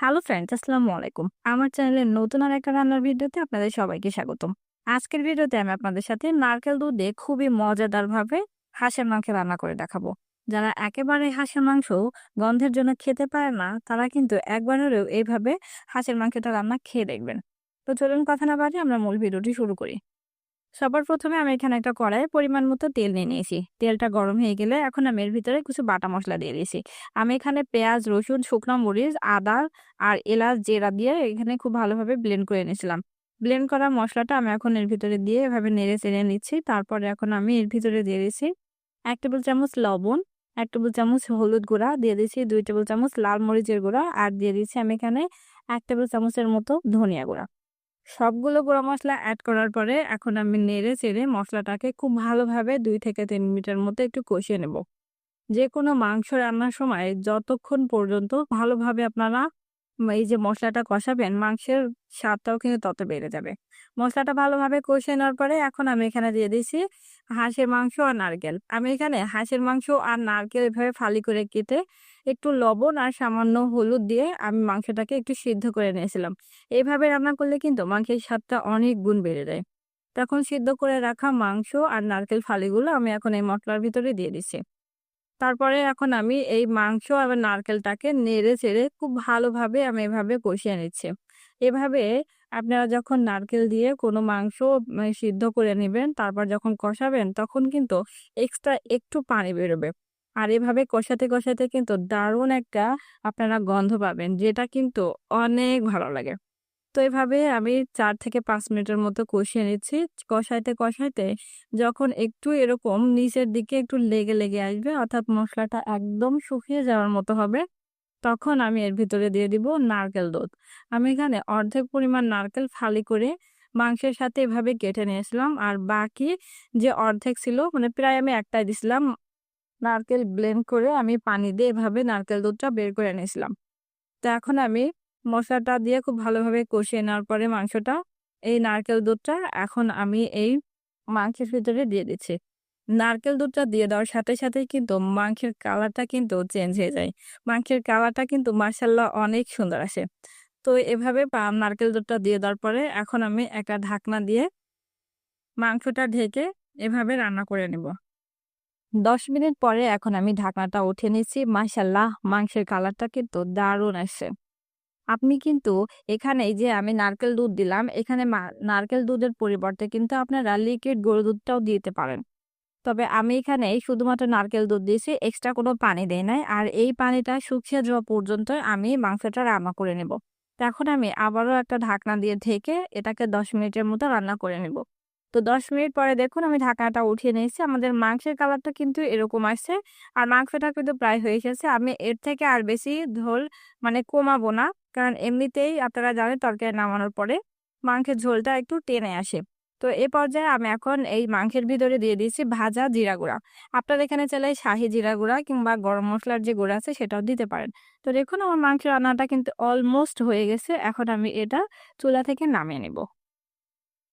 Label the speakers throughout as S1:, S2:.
S1: Hello friends, আসসালামু আলাইকুম। আমার চ্যানেলের নতুন আর একটা রান্নার ভিডিওতে আপনাদের সবাইকে স্বাগতম। আজকের ভিডিওতে আমি আপনাদের সাথে নারকেল দুধে খুবই মজাদার ভাবে হাঁসের মাংস রান্না করে দেখাবো। যারা একেবারে হাঁসের মাংস গন্ধের জন্য খেতে পারে না, তারা কিন্তু একবার হলেও এইভাবে হাঁসের মাংসটা রান্না খেয়ে দেখবেন। তো চলুন কথা না বাড়ি আমরা মূল ভিডিওটি শুরু করি। সবার প্রথমে আমি এখানে একটা কড়াইয়ে পরিমাণ মতো তেল নিয়ে নিয়েছি। তেলটা গরম হয়ে গেলে এখন আমি এর ভিতরে কিছু বাটা মশলা দিয়ে দিয়েছি। আমি এখানে পেঁয়াজ, রসুন, শুকনো মরিচ, আদা আর এলাচ জেরা দিয়ে এখানে খুব ভালোভাবে ব্লেন্ড করে নিয়েছিলাম ব্লেন্ড করা মশলাটা আমি এখন এর ভিতরে দিয়ে এভাবে নেড়ে চেড়ে নিচ্ছি। তারপরে এখন আমি এর ভিতরে দিয়ে দিয়েছি এক টেবিল চামচ লবণ, এক টেবিল চামচ হলুদ গুঁড়া, দিয়ে দিয়েছি দুই টেবিল চামচ লাল মরিচের গুঁড়া আর দিয়ে দিয়েছি আমি এখানে এক টেবিল চামচের মতো ধনিয়া গুঁড়া। সবগুলো গুঁড়া মশলা অ্যাড করার পরে এখন আমি নেড়ে চেড়ে মশলাটাকে খুব ভালোভাবে দুই থেকে তিন মিনিটের মতো একটু কষিয়ে নেব। যে কোনো মাংস রান্নার সময় যতক্ষণ পর্যন্ত ভালোভাবে আপনারা এই যে মশলাটা কষাবেন, মাংসের স্বাদটাও কিন্তু তত বেড়ে যাবে। মশলাটা ভালোভাবে কষিয়ে নেওয়ার পরে এখন আমি এখানে দিয়ে দিয়েছি হাঁসের মাংস আর নারকেল। আমি এখানে হাঁসের মাংস আর নারকেল এভাবে ফালি করে কেটে একটু লবণ আর সামান্য হলুদ দিয়ে আমি মাংসটাকে একটু সিদ্ধ করে নিয়েছিলাম। এইভাবে রান্না করলে কিন্তু মাংসের স্বাদটা অনেক গুণ বেড়ে যায়। তখন সিদ্ধ করে রাখা মাংস আর নারকেল ফালিগুলো আমি এখন এই মশলার ভিতরে দিয়ে দিচ্ছি। তারপরে এখন আমি এই মাংস আর নারকেলটাকে নেড়ে চেড়ে খুব ভালোভাবে আমি এভাবে কষিয়ে নিচ্ছি। এভাবে আপনারা যখন নারকেল দিয়ে কোনো মাংস মানে সিদ্ধ করে নেবেন, তারপর যখন কষাবেন, তখন কিন্তু এক্সট্রা একটু পানি বেরোবে। আর এভাবে কষাতে কষাতে কিন্তু দারুণ একটা আপনারা গন্ধ পাবেন, যেটা কিন্তু অনেক ভালো লাগে। তো এভাবে আমি চার থেকে পাঁচ মিনিটের মতো কষিয়ে নিচ্ছি। কষাইতে কষাইতে যখন একটু এরকম নিচের দিকে একটু লেগে লেগে আসবে, অর্থাৎ মশলাটা একদম শুকিয়ে যাওয়ার মতো হবে, তখন আমি এর ভিতরে দিয়ে দিব নারকেল দুধ। আমি এখানে অর্ধেক পরিমাণ নারকেল ফালি করে মাংসের সাথে এভাবে কেটে নিয়েছিলাম, আর বাকি যে অর্ধেক ছিল মানে প্রায় আমি একটাই দিছিলাম নারকেল ব্লেন্ড করে আমি পানি দিয়ে এভাবে নারকেল দুধটা বের করে নিয়েছিলাম তো এখন আমি মশলাটা দিয়ে খুব ভালোভাবে কষিয়ে নেওয়ার পরে মাংসটা, এই নারকেল দুধটা এখন আমি এই মাংসের ভিতরে দিয়ে দিচ্ছি। নারকেল দুধটা দিয়ে দেওয়ার সাথে সাথেই কিন্তু মাংসের কালারটা কিন্তু চেঞ্জ হয়ে যায়। মাংসের কালারটা কিন্তু মার্শাল্লাহ অনেক সুন্দর আসে। তো এভাবে নারকেল দুধটা দিয়ে দেওয়ার পরে এখন আমি একটা ঢাকনা দিয়ে মাংসটা ঢেকে এভাবে রান্না করে নেব। দশ মিনিট পরে এখন আমি ঢাকনাটা উঠে নিচ্ছি মার্শাল্লাহ মাংসের কালারটা কিন্তু দারুণ আসে আপনি কিন্তু এখানে যে আমি নারকেল দুধ দিলাম, এখানে নারকেল দুধের পরিবর্তে কিন্তু আপনারা লিকুইড গরু দুধটাও দিতে পারেন। তবে আমি এখানে শুধুমাত্র নারকেল দুধ দিয়েছি, এক্সট্রা কোনো পানি দেয় নাই। আর এই পানিটা শুকিয়ে যাওয়া পর্যন্ত আমি মাংসটা রান্না করে নেব। এখন আমি আবারও একটা ঢাকনা দিয়ে ঢেকে এটাকে দশ মিনিটের মতো রান্না করে নেব। তো দশ মিনিট পরে দেখুন আমি ঢাকাটা উঠিয়ে নিয়েছি। আমাদের মাংসের কালারটা কিন্তু এরকম আসছে। আর মাংসটা কিন্তু প্রায় হয়ে এসেছে। আমি এর থেকে আর বেশি ঝোল মানে কমাবো না। কারণ এমনিতেই আপনারা জানেন তরকারি নামানোর পরে মাংসের ঝোলটা একটু টেনে আসে। তো এ পর্যায়ে আমি এখন এই মাংসের ভিতরে দিয়ে দিয়েছি ভাজা জিরা গুঁড়া। আপনারা এখানে চাইলে শাহি জিরা গুঁড়া কিংবা গরম মশলার যে গুঁড়া আছে সেটাও দিতে পারেন। তো দেখুন আমার মাংস রান্নাটা কিন্তু অলমোস্ট হয়ে গেছে। এখন আমি এটা চুলা থেকে নামিয়ে নেব।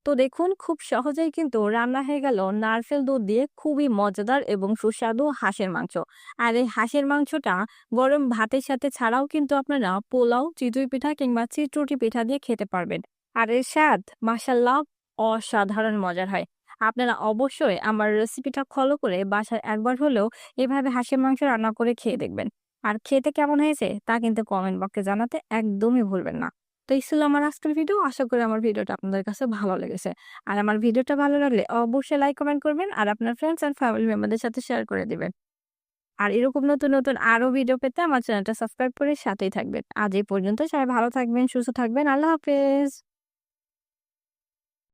S1: তো দেখুন, খুব সহজেই কিন্তু রান্না হয়ে গেল নারকেল দুধ দিয়ে খুবই মজাদার এবং সুস্বাদু হাঁসের মাংস। আর এই হাঁসের মাংসটা গরম ভাতের সাথে ছাড়াও কিন্তু আপনারা পোলাও, চিতুই পিঠা কিংবা চিত্রুটি পিঠা দিয়ে খেতে পারবেন। আর এর স্বাদ মাসাল্লাহ অসাধারণ মজার হয়। আপনারা অবশ্যই আমার রেসিপিটা ফলো করে বাসায় একবার হলেও এভাবে হাঁসের মাংস রান্না করে খেয়ে দেখবেন। আর খেতে কেমন হয়েছে তা কিন্তু কমেন্ট বক্সে জানাতে একদমই ভুলবেন না। তো এই ছিল আমার আজকের ভিডিও আশা করি আমার ভিডিওটা আপনাদের কাছে ভালো লেগেছে। আর আমার ভিডিওটা ভালো লাগলে অবশ্যই লাইক কমেন্ট করবেন আর আপনার ফ্রেন্ডস অ্যান্ড ফ্যামিলি মেম্বারদের সাথে শেয়ার করে দেবেন। আর এরকম নতুন নতুন আরও ভিডিও পেতে আমার চ্যানেলটা সাবস্ক্রাইব করে সাথেই থাকবেন। আজ এই পর্যন্ত সবাই ভালো থাকবেন, সুস্থ থাকবেন। আল্লাহ হাফেজ।